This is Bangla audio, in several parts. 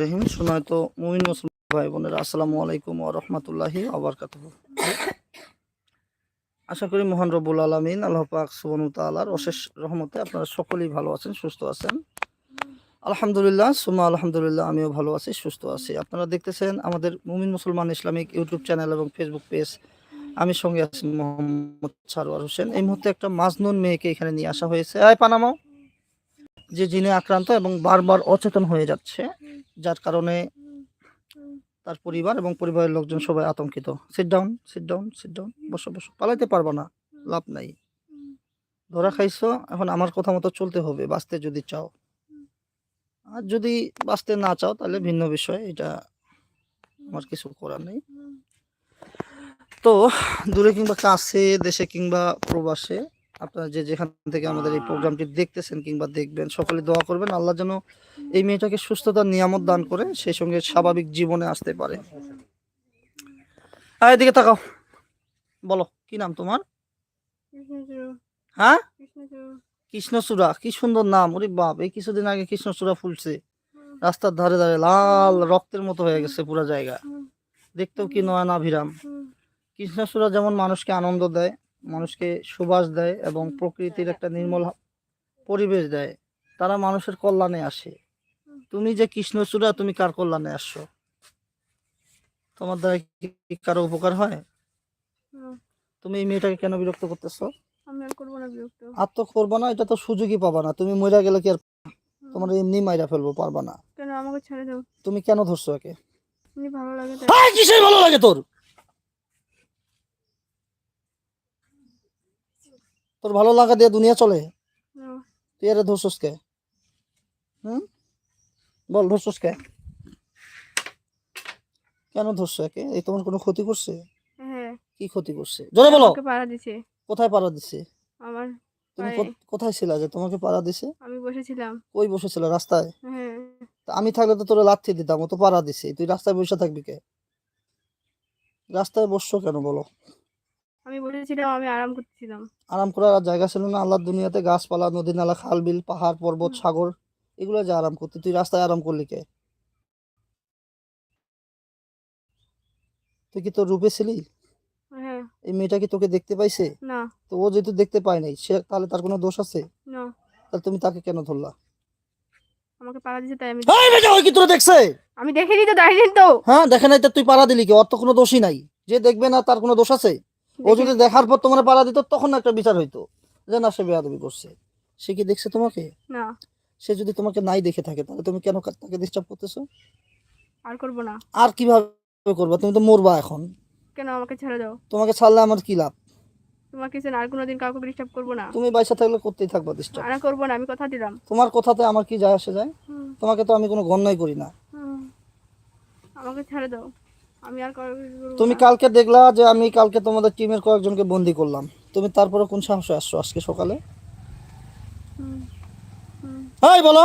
রহিম শোনায় তো মুমিন মুসলমান ভাই বোনেরা আসসালামু আলাইকুম ওয়া রাহমাতুল্লাহি ওয়া বারাকাতুহু। আশা করি মহান রব্বুল আলামিন, আল্লাহ পাক সুবহানাহু ওয়া অশেষ রহমতে আপনারা সকলেই ভালো আছেন, সুস্থ আছেন। আলহামদুলিল্লাহ সুমা আলহামদুলিল্লাহ, আমিও ভালো আছি, সুস্থ আছি। আপনারা দেখতেছেন আমাদের মুমিন মুসলমান ইসলামিক ইউটিউব চ্যানেল এবং ফেসবুক পেজ। আমি সঙ্গে আছি মোহাম্মদ সারোয়ার হোসেন। এই মুহূর্তে একটা মাজনুন মেয়েকে এখানে নিয়ে আসা হয়েছে। আয় পানামাও যে জিনে আক্রান্ত এবং বারবার অচেতন হয়ে যাচ্ছে, যার কারণে তার পরিবার এবং পরিবারের লোকজন সবাই আতঙ্কিত। Sit down sit down sit down বসো বসো। পালাইতে পারবা না, লাভ নাই। ধরা খাইছো, এখন আমার কথা মতো চলতে হবে, বাঁচতে যদি চাও। আর যদি বাঁচতে না চাও, তাহলে ভিন্ন বিষয়, এটা আমার কিছু করার নেই। তো, দূরে কিংবা কাছে, দেশে কিংবা প্রবাসে আপনারা যে যেখান থেকে আমাদের এই প্রোগ্রামটি দেখতেছেন কিংবা দেখবেন সকলে দোয়া করবেন আল্লাহ যেন এই মেয়েটাকে সুস্থতার নিয়ামত দান করে সেই সঙ্গে স্বাভাবিক জীবনে আসতে পারে। আর এদিকে তাকাও। বলো কি নাম তোমার? হ্যাঁ? কৃষ্ণচূড়া। কি সুন্দর নাম ওরে বাপ এই কিছুদিন আগে কৃষ্ণচূড়া ফুলছে। রাস্তার ধারে ধারে লাল রক্তের মতো হয়ে গেছে পুরো জায়গা। দেখতেও কি নয় না ভিরাম কৃষ্ণচূড়া যেমন মানুষকে আনন্দ দেয় মানুষকে সুবাস দেয় এবং প্রকৃতির একটা নির্মল পরিবেশ দেয় তারা মানুষের কল্যাণে আসে। তুমি যে কৃষ্ণচূড়া তুমি কার কল্যাণে আসছো? তোমার দ্বারা কি কারও উপকার হয়? তুমি এই মেয়েটাকে কেন বিরক্ত করতেছো? আর তো করব না এটা তো সুযোগই পাবা না। তুমি মইরা গেলে কি আর তোমার এমনি মাইরা ফেলব পারবা না। কেন আমাকে ছেড়ে দাও? তুমি কেন ধরছো একে? ভালো লাগে কিসের ভালো লাগে তোর? তোর ভালো লাগা দিয়ে দুনিয়া চলে? তুই আরে ধরছস কে? হুম? বল ধরছস কে? কেন ধরছো একে? এই তোমার কোনো ক্ষতি করছে? হ্যাঁ। কি ক্ষতি করছে? জোরে বলো। পাড়া দিছে। কোথায় পাড়া দিছে? আমার তুমি কোথায় ছিলা যে তোমাকে পাড়া দিছে? আমি বসেছিলাম। কই বসেছিল? রাস্তায়? হ্যাঁ। তা আমি থাকলে তো তোরে লাথি দিতাম ও তো পাড়া দিছে। তুই রাস্তায় বসে থাকবি কে? রাস্তায় বসছো কেন বলো? আমি বসেছিলাম আমি আরাম করতেছিলাম। আরাম করার আর জায়গা ছিল না। আল্লাহর দুনিয়াতে গাছপালা নদী নালা খাল বিল পাহাড় পর্বত সাগর এগুলো যে আরাম করতে। তুই রাস্তায় আরাম করলি কে? তুই কি তোর রূপে ছিলি? হ্যাঁ। এই মেয়েটা কি তোকে দেখতে পাইছে? না। তো ও যেহেতু দেখতে পায় নাই সে তাহলে তার কোনো দোষ আছে? না। তাহলে তুমি তাকে কেন ধরলা? আমাকে পাড়া দিছে তাই আমি এই বেটা ওই কি তোরা দেখছে? আমি দেখিনি তো দাঁড়িয়ে তো। হ্যাঁ দেখে নাই তো তুই পাড়া দিলি কি? ওর তো কোনো দোষই নাই। যে দেখবে না তার কোনো দোষ আছে? ও যদি দেখার পর তোমার পাড়া দিত তখন একটা বিচার হইতো যে না সে বেয়াদবি করছে। সে কি দেখছে তোমাকে? না। সে যদি তোমাকে নাই দেখে থাকে তাহলে তুমি কেন তাকে ডিস্টার্ব করতেছো? আর করব না। আর কীভাবে করবা? তুমি তো মরবা এখন। কেন আমাকে ছেড়ে দাও? তোমাকে ছাড়লে আমার কি লাভ? তোমাকে সে আর কোনোদিন কাউকে ডিস্টার্ব করব না। তুমি বাইসা থাকলে করতেই থাকবা ডিস্টার্ব আর করব না আমি কথা দিলাম। তোমার কথাতে আমার কি যায় আসে যায়? তোমাকে তো আমি কোনো গণ্যই করি না। আমাকে ছেড়ে দাও। আমি আর তুমি কালকে দেখলা যে আমি কালকে তোমাদের টিমের কয়েকজনকে বন্দি করলাম। তুমি তারপরে কোন সাহসে আসছো আজকে সকালে। হাই বলো।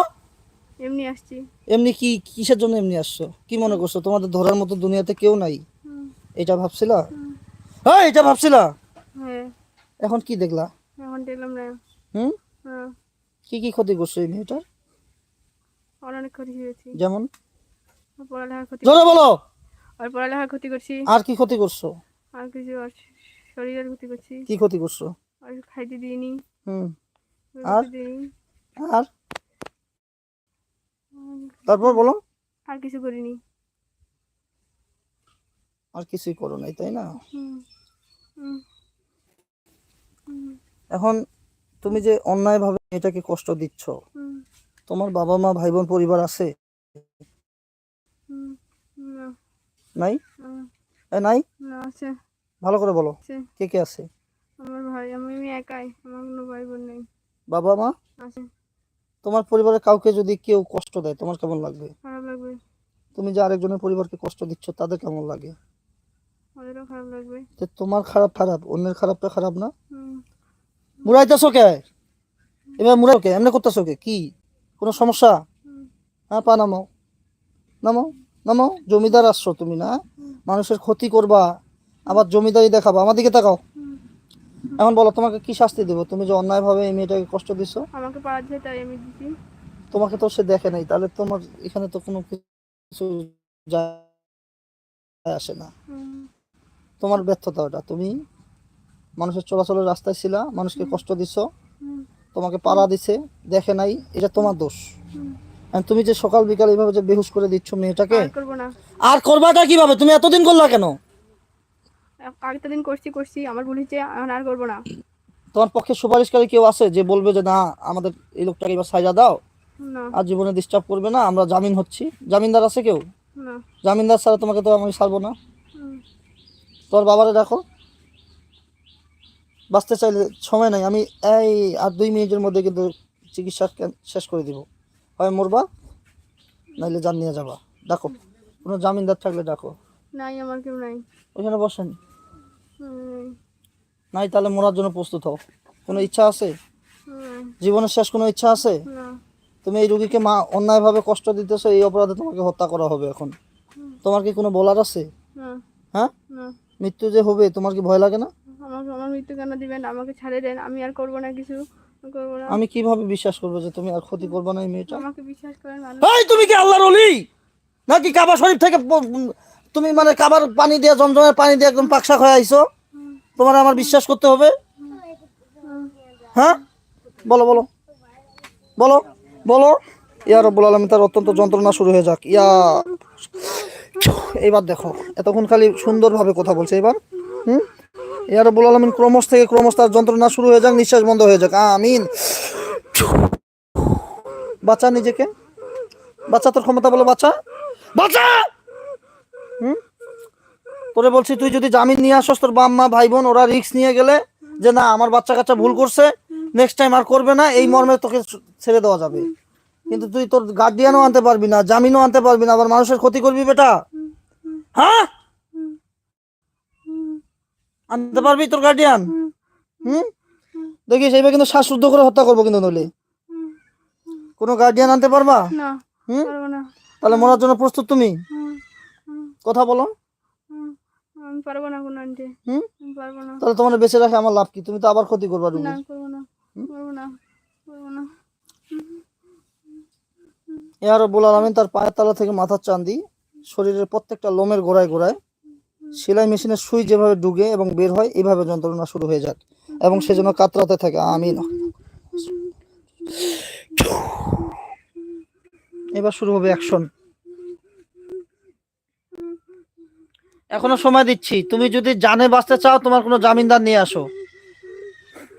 এমনি আসছি। এমনি কি কিসের জন্য এমনি আসছো? কি মনে করছ? তোমাদের ধরার মতো দুনিয়াতে কেউ নাই? এটা ভাবছিলা? হ্যাঁ এটা ভাবছিলা? এখন কি দেখলা? এখন দেখলাম না। হুম? হ্যাঁ। কি কি ক্ষতি করছ এই মেয়েটার? অনেক ক্ষতি হয়েছি। যেমন? জোরে বলো। আর পড়ালেখার ক্ষতি করছি। আর কি ক্ষতি করছ? আর কিছু আর শরীরের ক্ষতি করছি। কি ক্ষতি করছ? আর খাইতে দিইনি। হুম। আর? দিইনি। আর? তারপর বলো। আর কিছু করিনি। আর কিছুই করো নাই তাই না? এখন তুমি যে অন্যায়ভাবে এটাকে কষ্ট দিচ্ছ তোমার বাবা মা ভাই বোন পরিবার আছে নাই? এ নাই? না আছে। ভালো করে বলো। কে কে আছে? আমার ভাই আমি একাই আমার কোনো ভাই বোন নেই। বাবা মা? আছে। তোমার পরিবারের কাউকে যদি কেউ কষ্ট দেয় তোমার কেমন লাগবে? খারাপ লাগবে। তুমি যে আরেকজনের পরিবারকে কষ্ট দিচ্ছ তাদের কেমন লাগে? ওদেরও খারাপ লাগবে। যে তোমার খারাপ খারাপ অন্যের খারাপটা খারাপ না? মুড়াইতেছো কে? এবার মুড়াও কে? এমনি করতেছো কে? কি? কোনো সমস্যা? হ্যাঁ পা নামাও। নামাও। নামাও জমিদার আসছো তুমি না? মানুষের ক্ষতি করবা আবার জমিদারি দেখাবা। আমার দিকে তাকাও। এখন বলো তোমাকে কি শাস্তি দেবো? তুমি যে অন্যায়ভাবে এই মেয়েটাকে কষ্ট দিছো? আমাকে পাড়া দিয়ে তাই আমি দিছি। তোমাকে তো সে দেখে নাই তাহলে তোমার এখানে তো কোনো কিছু আসে না। তোমার ব্যর্থতা ওটা। তুমি মানুষের চলাচলের রাস্তায় ছিলা মানুষকে কষ্ট দিছ তোমাকে পাড়া দিছে দেখে নাই এটা তোমার দোষ। তুমি যে সকাল বিকাল এইভাবে যে বেহুশ করে দিচ্ছ মেয়েটাকে? আর করবাটা কীভাবে? তুমি এতদিন করলা কেন? আগের করছি করছি। আমার ভুল হচ্ছে আর করব না। তোমার পক্ষে সুপারিশকারী কেউ আছে যে বলবে যে না আমাদের এই লোকটাকে এবার সাজা দাও। আর জীবনে ডিস্টার্ব করবে না। আমরা জামিন হচ্ছি। জামিনদার আছে কেউ? জামিনদার ছাড়া তোমাকে তো আমি ছাড়বো না। তোর বাবারে দেখো বাঁচতে চাইলে সময় নাই। আমি এই আর দুই মিনিটের মধ্যে কিন্তু চিকিৎসা শেষ করে দিব। হয় মরবা নাইলে জান নিয়ে যাবা। ডাকো কোনো জামিনদার থাকলে ডাকো। নাই আমার কেউ নাই। ওইখানে বসেন। নাই। তাহলে মরার জন্য প্রস্তুত হও। কোনো ইচ্ছা আছে? জীবনের শেষ কোনো ইচ্ছা আছে? তুমি এই রুগীকে মা অন্যায়ভাবে কষ্ট দিতেছো এই অপরাধে তোমাকে হত্যা করা হবে এখন। তোমার কি কোনো বলার আছে? হ্যাঁ? মৃত্যু যে হবে তোমার কি ভয় লাগে না? আমাকে আমার মৃত্যু কেন দিবেন? আমাকে ছাড়ে দেন আমি আর করব না কিছু। করব না। আমি কীভাবে বিশ্বাস করব যে তুমি আর ক্ষতি করবে না এই মেয়েটা? আমাকে বিশ্বাস এই তুমি কি আল্লাহর অলি নাকি কাবা শরীফ থেকে তুমি মানে কাবার পানি দিয়ে জমজমের পানি দিয়ে একদম পাকশা হয়ে আইছো? তোমার আমার বিশ্বাস করতে হবে? হ্যাঁ? বলো বলো। বলো বলো। ইয়া রব্বুল আলমী তার অত্যন্ত যন্ত্রণা শুরু হয়ে যাক। ইয়া এবার দেখো এতক্ষণ খালি সুন্দরভাবে কথা বলছে এবার। হুম? ইয়া রব্বুল আলমিন ক্রমশ থেকে ক্রমশ তার যন্ত্রণা শুরু হয়ে যাক, নিঃশ্বাস বন্ধ হয়ে যাক। আমিন। বাঁচা নিজেকে। বাচ্চা তোর ক্ষমতা বলো বাচ্চা বাচ্চা হুম? তোরে বলছি, তুই যদি জামিন নিয়ে আসস, তোর বাপ মা ভাই বোন ওরা রিস্ক নিয়ে গেলে যে না, আমার বাচ্চা কাচ্চা ভুল করছে নেক্সট টাইম আর করবে না, এই মর্মে তোকে ছেড়ে দেওয়া যাবে। কিন্তু তুই তোর গার্ডিয়ানও আনতে পারবি না, জামিনও আনতে পারবি না, আবার মানুষের ক্ষতি করবি বেটা। হ্যাঁ? আনতে পারবি তোর গার্ডিয়ান হুম। দেখিস এইবার কিন্তু শ্বাসরুদ্ধ করে হত্যা করব কিন্তু নইলে। কোনো গার্ডিয়ান আনতে পারবা? হুম? তাহলে মরার জন্য প্রস্তুত তুমি? কথা বলো। আমি পারব না কোনো আনতে হুম? পারব না। তাহলে তোমার বেঁচে রাখে আমার লাভ কি? তুমি তো আবার ক্ষতি করবা না করব না করব না করব না। ইয়া রব্বুল আলামিন তার পায়ের তলা থেকে মাথার চান্দি শরীরের প্রত্যেকটা লোমের গোড়ায় গোড়ায়। সেলাই মেশিনের সুই যেভাবে ডুবে এবং বের হয় এইভাবে যন্ত্রণা শুরু হয়ে যাক এবং সেজন্য কাতরাতে থাকে, আমিন। এবার শুরু হবে অ্যাকশন। এখনও সময় দিচ্ছি। তুমি যদি জানে বাঁচতে চাও, তোমার কোনো জামিনদার নিয়ে আসো।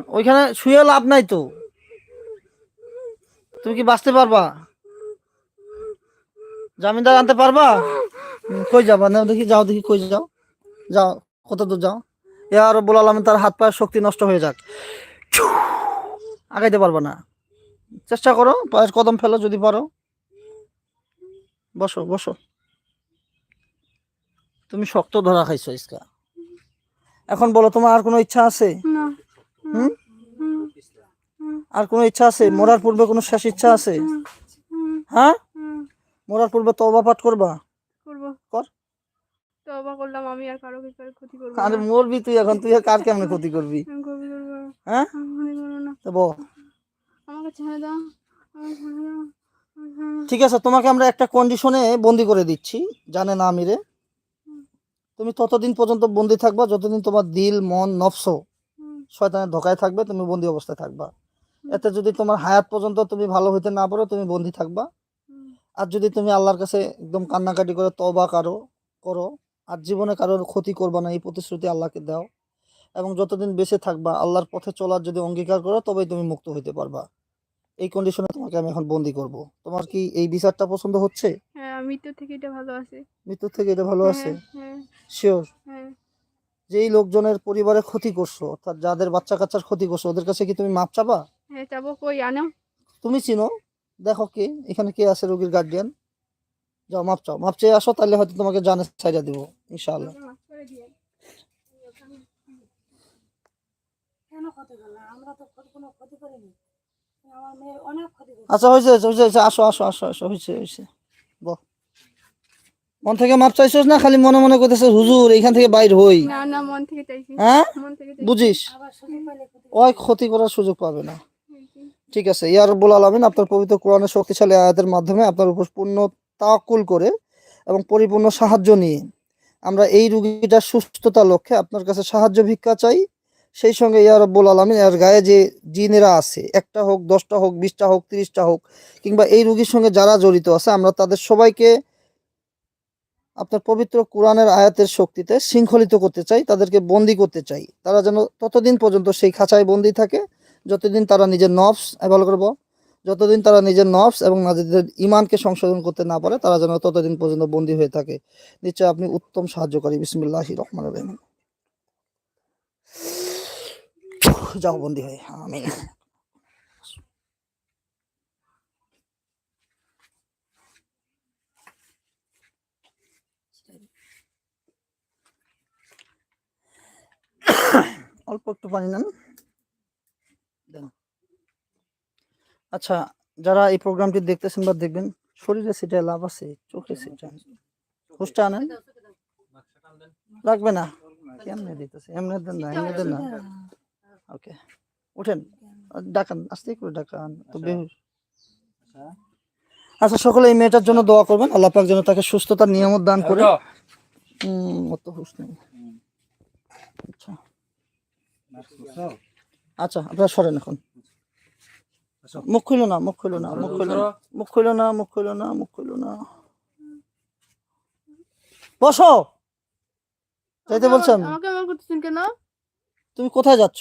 ওইখানে শুয়ে লাভ নাই তো। তুমি কি বাঁচতে পারবা? জামিনদার আনতে পারবা? কই যাবা? না দেখি, যাও দেখি, কই যাও। যাও কত দূর যাও? ইয়া রব্বুল আলামিন তার হাত পায়ের শক্তি নষ্ট হয়ে যাক। আগাইতে পারবা না। চেষ্টা করো পায়ের কদম ফেলো যদি পারো। বসো বসো। তুমি শক্ত ধরা খাইছো ইসকা। এখন বলো তোমার আর কোনো ইচ্ছা আছে? হুম? আর কোনো ইচ্ছা আছে? মরার পূর্বে কোনো শেষ ইচ্ছা আছে? হ্যাঁ? মরার পূর্বে তওবা পাঠ করবা? করব। কর। আমি আর কারও ক্ষতি করব আরে মরবি তুই এখন তুই আর কার কেমনে ক্ষতি করবি? আমি করব। হ্যাঁ? আমি করব না। তো বল। আমাকে ছেড়ে দাও। ঠিক আছে তোমাকে আমরা একটা কন্ডিশনে বন্দি করে দিচ্ছি জানে না আমিরে। তুমি ততদিন পর্যন্ত বন্দি থাকবা যতদিন তোমার দিল মন নফস শয়তানের ধোকায় থাকবে তুমি বন্দি অবস্থায় থাকবা। এতে যদি তোমার হায়াত পর্যন্ত তুমি ভালো হইতে না পারো তুমি বন্দি থাকবা। আর যদি তুমি আল্লাহর কাছে একদম কান্নাকাটি করে তবা কারও করো আর জীবনে কারোর ক্ষতি করবা না এই প্রতিশ্রুতি আল্লাহকে দাও। এবং যতদিন বেঁচে থাকবা আল্লাহর পথে চলার যদি অঙ্গীকার করো তবেই তুমি মুক্ত হইতে পারবা। এই কন্ডিশনে তোমাকে আমি এখন বন্দি করব। তোমার কি এই বিচারটা পছন্দ হচ্ছে? হ্যাঁ মৃত্যু থেকে এটা ভালো আছে। মৃত্যুর থেকে এটা ভালো আছে? হ্যাঁ। হ্যাঁ। শিওর হ্যাঁ যেই লোকজনের পরিবারে ক্ষতি করছ অর্থাৎ যাদের বাচ্চা কাচ্চার ক্ষতি করছ ওদের কাছে কি তুমি মাপ চাবা? হ্যাঁ যাব কই আনো? তুমি চিনো? দেখো কে এখানে কে আছে রোগীর গার্ডিয়ান যাও মাপ চাও। মাপ চেয়ে আসো তাহলে হয়তো তোমাকে জানে ছাইড়া দিব ইনশাআল্লাহ। আচ্ছা হয়েছে হয়েছে আসো আসো আসো আসো হয়েছে হয়েছে। মন থেকে মাপ চাইছস না? খালি মনে মনে করতেছিস হুজুর থেকে বাইর হই। না না মন থেকে চাইছি। হ্যাঁ? বুঝিস? ওই ক্ষতি করার সুযোগ পাবে না। ঠিক আছে ইয়া রব্বুল আলামিন আপনার পবিত্র কোরআনের শক্তিশালী আয়াতের মাধ্যমে আপনার উপর পূর্ণ তাওয়াক্কুল করে এবং পরিপূর্ণ সাহায্য নিয়ে। আমরা এই রুগীটার সুস্থতার লক্ষ্যে আপনার কাছে সাহায্য ভিক্ষা চাই। সেই সঙ্গে ইয়া রব্বুল আলমিন এর গায়ে যে জিনেরা আছে, একটা হোক, দশটা হোক, বিশটা হোক, তিরিশটা হোক, কিংবা এই রুগীর সঙ্গে যারা জড়িত আছে, আমরা তাদের সবাইকে আপনার পবিত্র কোরআনের আয়াতের শক্তিতে শৃঙ্খলিত করতে চাই, তাদেরকে বন্দি করতে চাই। তারা যেন ততদিন পর্যন্ত সেই খাঁচায় বন্দি থাকে, যতদিন তারা নিজের নফস ভালো করব। যতদিন তারা নিজের নফস এবং নিজেদের ইমানকে সংশোধন করতে না পারে, তারা যেন ততদিন পর্যন্ত বন্দী হয়ে থাকে। নিশ্চয় আপনি উত্তম সাহায্যকারী। বিসমিল্লাহ রহমান রহিম। যাও বন্দী হয়ে। আমি অল্প একটু পানি নেন দেন। আচ্ছা যারা এই প্রোগ্রামটি দেখতেছেন বা দেখবেন শরীরে সেটা লাভ আছে চোখে সেটা। হুসটা আনেন। লাগবে না? কেমনে দিতেছে? এমনি দেন না এমনি দেন না। ওকে উঠেন ডাকান আস্তে করে ডাকান। তো বেহুশ। আচ্ছা সকলে এই মেয়েটার জন্য দোয়া করবেন। আল্লাহ পাক যেন তাকে সুস্থতার নিয়ামত দান করে। হুম অত হুশ নেই। আচ্ছা। আচ্ছা আপনারা সরেন এখন। মুখ খুলো না মুখ খুলো না মুখ খুলো না মুখ খুলো না মুখ খুলো না মুখ খুলো না বসো! যাইতে বলছেন? আমাকে এমন করতেছেন কেন? তুমি কোথায় যাচ্ছ?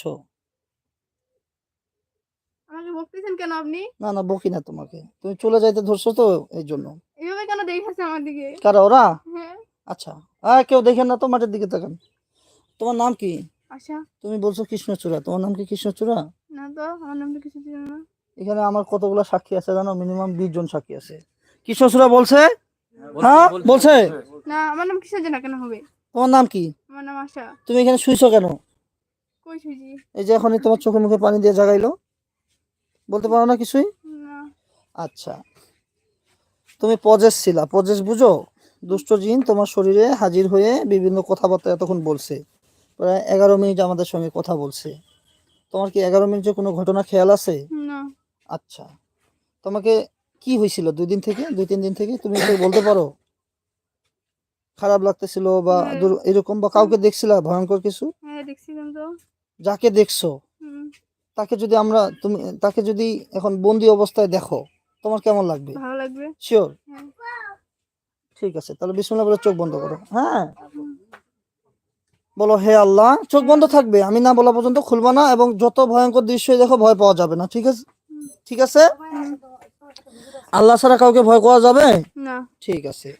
আমাকে বকতেছেন কেন আপনি? না না বকি না তোমাকে। তুমি চলে যাইতে ধরছো তো এই জন্য। এইভাবে কেন দেখেছে আমার দিকে? কারা ওরা? হ্যাঁ। আচ্ছা। হ্যাঁ কেউ দেখেন না তো মাঠের দিকে তাকান। তোমার নাম কি? আশা। তুমি বলছো কৃষ্ণচূড়া। তোমার নাম কি কৃষ্ণচূড়া? না তো আমার নামটা কিছু ছিল না। এখানে আমার কতগুলো সাক্ষী আছে জানো? মিনিমাম বিশ জন সাক্ষী আছে। কৃষ্ণচূড়া বলছে? হ্যাঁ বলছে না আমার নাম কিসের জন্য কেন হবে? তোমার নাম কি? আমার নাম আশা। তুমি এখানে শুইছো কেন? কই সুজি এই যে এখনই তোমার চোখে মুখে পানি দিয়ে জাগাইলো। বলতে পারো না কিছুই? না। আচ্ছা। তুমি পজেস ছিলা। পজেস বুঝো? দুষ্ট জিন তোমার শরীরে হাজির হয়ে বিভিন্ন কথাবার্তা এতক্ষণ বলছে। প্রায় এগারো মিনিট আমাদের সঙ্গে কথা বলছে। তোমার কি এগারো মিনিটে কোনো ঘটনা খেয়াল আছে? না। আচ্ছা। তোমাকে কি হয়েছিল দুই দিন থেকে? দুই তিন দিন থেকে? তুমি বলতে পারো? খারাপ লাগতেছিল বা হ্যাঁ। এরকম বা কাউকে দেখছিলা? ভয়ঙ্কর কিছু? হ্যাঁ দেখছিলাম তো। যাকে দেখছ? তাকে যদি আমরা তুমি তাকে যদি এখন বন্দি অবস্থায় দেখো তোমার কেমন লাগবে? ভালো লাগবে। শিওর হ্যাঁ। ঠিক আছে তাহলে বিসমুল্লাহ বলে চোখ বন্ধ করো। হ্যাঁ। বলো হে আল্লাহ চোখ বন্ধ থাকবে। আমি না বলা পর্যন্ত খুলবা না এবং যত ভয়ঙ্কর দৃশ্যই দেখো ভয় পাওয়া যাবে না ঠিক আছে? ঠিক আছে? আল্লাহ ছাড়া কাউকে ভয় করা যাবে? না। ঠিক আছে।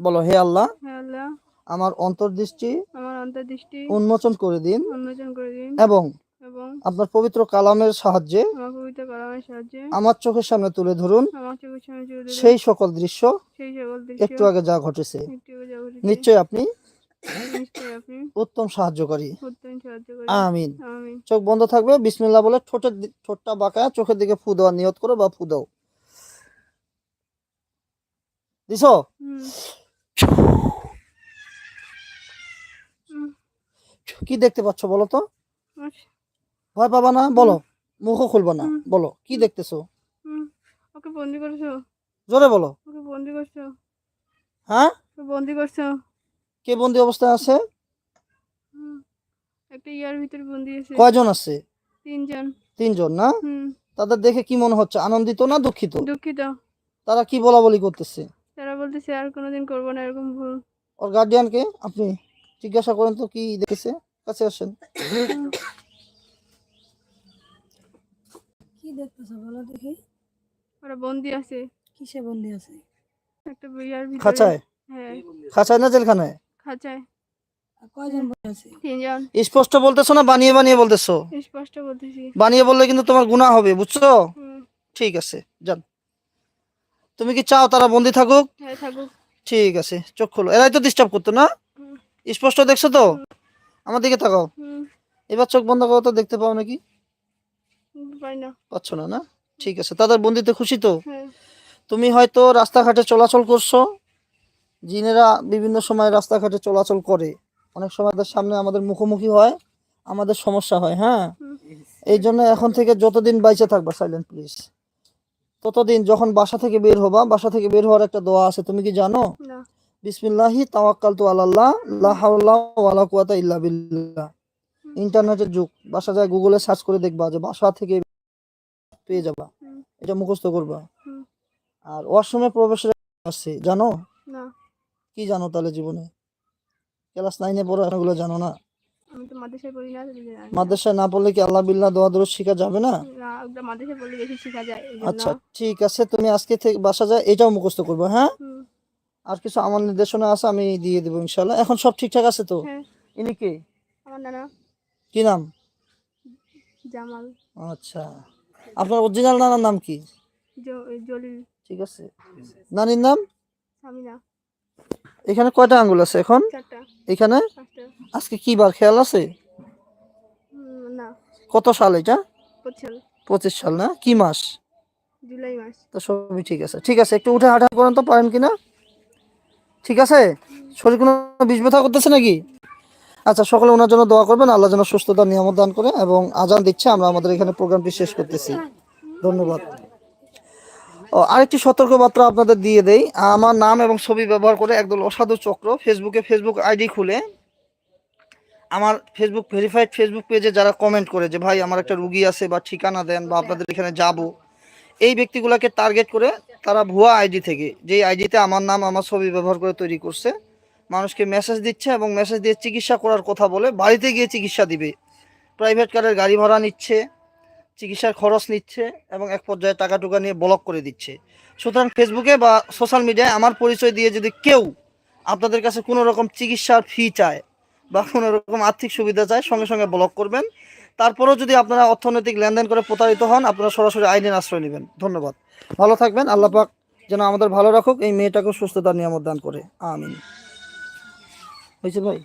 বলো হে আল্লাহ আল্লাহ। আমার অন্তর্দৃষ্টি আমার অন্তর্দৃষ্টি উন্মোচন করে দিন উন্মোচন করে দিন এবং এবং আপনার পবিত্র কালামের সাহায্যে আমার পবিত্র কালামের সাহায্যে আমার চোখের সামনে তুলে ধরুন। আমার চোখের সামনে চলে দিন সেই সকল দৃশ্য সেই সকল দৃশ্য একটু আগে যা ঘটেছে। নিশ্চয়ই আপনি উত্তম সাহায্যকারী। সাহায্য করে আমিন। চোখ বন্ধ থাকবে বিসমিল্লাহ বলে ঠোঁটের ঠোঁটটা বাঁকায় চোখের দিকে ফু দেওয়ার নিয়ত করো বা ফু দাও। দিছো? কি দেখতে পাচ্ছ বলো তো? আচ্ছা, ভয় পাবা না? বলো। মুখও খুলবা না? বলো কি দেখতেছো? ওকে বন্দি করছ? জোরে বলো। ওকে বন্দি করছ? হ্যাঁ? বন্দি করছ? কে বন্দি অবস্থায় আছে? হুম, একটা ইয়ার ভিতরে বন্দি আছে। কয়জন আছে? তিনজন। তিনজন না? হুম। তাদের দেখে কি মনে হচ্ছে? আনন্দিত না দুঃখিত? দুঃখিত। তারা কি বলা বলি করতেছে? তারা বলতেছে আর কোনোদিন করব না এরকম ভুল। ওর গার্ডিয়ানকে আপনি জিজ্ঞাসা করেন তো কি দেখেছে? কাছে আসেন। কি দেখতেছো বলো দেখি। ওরা বন্দি আছে। কিসে বন্দি আছে? একটা ইয়ার ভিতরে। খাঁচায়? হ্যাঁ। খাঁচায় না জেলখানায়? খাঁচায়। কয়জন বন্দি তিনজন। স্পষ্ট বলতেছো না বানিয়ে বানিয়ে বলতেছো? স্পষ্ট বলতেছি। বানিয়ে বললে কিন্তু তোমার গুনাহ হবে বুঝছ? ঠিক আছে যান। তুমি কি চাও তারা বন্দি থাকুক? হ্যাঁ থাকুক। ঠিক আছে চোখ খোলো। এরাই তো ডিস্টার্ব করতো না? স্পষ্ট দেখছ তো? আমার দিকে তাকাও। এবার চোখ বন্ধ করো তো দেখতে পাও নাকি? পাই না। পাচ্ছ না না? ঠিক আছে তাদের বন্দিতে খুশি তো? হ্যাঁ। তুমি হয়তো রাস্তাঘাটে চলাচল করছ জিনেরা বিভিন্ন সময় রাস্তাঘাটে চলাচল করে। অনেক সময় তাদের সামনে আমাদের মুখোমুখি হয় আমাদের সমস্যা হয় হ্যাঁ? এই জন্য এখন থেকে যতদিন বাইচে থাকবা সাইলেন্ট প্লিজ ততদিন যখন বাসা থেকে বের হবা বাসা থেকে বের হওয়ার একটা দোয়া আছে তুমি কি জানো? বিসমিল্লাহি তাওয়াক্কালতু আলাল্লাহ লা হাওলা ওয়ালা কুওয়াতা ইল্লা বিল্লাহ। ইন্টারনেটের যুগ বাসা যায় গুগলে সার্চ করে দেখবা যে বাসা থেকে পেয়ে যাবা এটা মুখস্থ করবা। আর ওয়াশরুমে প্রবেশের আছে জানো? না। কি জানো তাহলে জীবনে? ক্লাস নাইনে পড়ো এগুলো জানো না। আমি তো মাদ্রাসায় পড়ি না। মাদ্রাসায় পড়লে কি আল্লাহ বিল্লাহ দোয়া দরুদ শেখা যাবে না? না মাদ্রাসায় পড়লে বেশি শেখা যায় আচ্ছা ঠিক আছে তুমি আজকে থেকে বাসা যায় এটাও মুখস্থ করবে হ্যাঁ? আর কিছু আমার নির্দেশনা আছে আমি দিয়ে দেবো ইনশাল্লাহ এখন সব ঠিকঠাক আছে তো? হ্যাঁ। ইনি কে? আমার নানা। কি নাম? জামাল। আচ্ছা। আপনার অরিজিনাল নানার নাম কি? জলিল। ঠিক আছে। নানির নাম? সামিনা। এখানে কয়টা আঙ্গুল আছে এখন? এখানে? আজকে কি বার খেয়াল আছে? না। কত সাল এটা? পঁচিশ সাল না? কি মাস? জুলাই মাস। তো সবই ঠিক আছে। ঠিক আছে একটু উঠে হাঁটা করেন তো পারেন কিনা? ঠিক আছে? শরীর কোনো বিষ ব্যথা করতেছে নাকি? আচ্ছা সকলে ওনার জন্য দোয়া করবেন আল্লাহ যেন সুস্থতা নিয়ামত দান করে এবং আজান দিচ্ছে আমরা আমাদের এখানে প্রোগ্রামটি শেষ করতেছি। ধন্যবাদ। ও, আরেকটি সতর্কবার্তা আপনাদের দিয়ে দেই। আমার নাম এবং ছবি ব্যবহার করে একদল অসাধু চক্র ফেসবুকে ফেসবুক আইডি খুলে আমার ফেসবুক ভেরিফাইড ফেসবুক পেজে যারা কমেন্ট করে যে, ভাই, আমার একটা রুগী আছে বা ঠিকানা দেন বা আপনাদের এখানে যাব। এই ব্যক্তিগুলোকে টার্গেট করে তারা ভুয়া আইডি থেকে, যেই আইডিতে আমার নাম, আমার ছবি ব্যবহার করে তৈরি করছে, মানুষকে মেসেজ দিচ্ছে এবং মেসেজ দিয়ে চিকিৎসা করার কথা বলে বাড়িতে গিয়ে চিকিৎসা দিবে। প্রাইভেট কারের গাড়ি ভাড়া নিচ্ছে। চিকিৎসার খরচ নিচ্ছে এবং এক পর্যায়ে টাকা টুকা নিয়ে ব্লক করে দিচ্ছে। সুতরাং ফেসবুকে বা সোশ্যাল মিডিয়ায় আমার পরিচয় দিয়ে যদি কেউ আপনাদের কাছে কোনো রকম চিকিৎসার ফি চায় বা কোনো রকম আর্থিক সুবিধা চায়, সঙ্গে সঙ্গে ব্লক করবেন। তারপরেও যদি আপনারা অর্থনৈতিক লেনদেন করে প্রতারিত হন, আপনারা সরাসরি আইনের আশ্রয় নেবেন। ধন্যবাদ। ভালো থাকবেন। আল্লাহ পাক যেন আমাদের ভালো রাখুক। এই মেয়েটাকেও সুস্থতার নিয়ামত দান করে। আমিন। হয়েছে ভাই?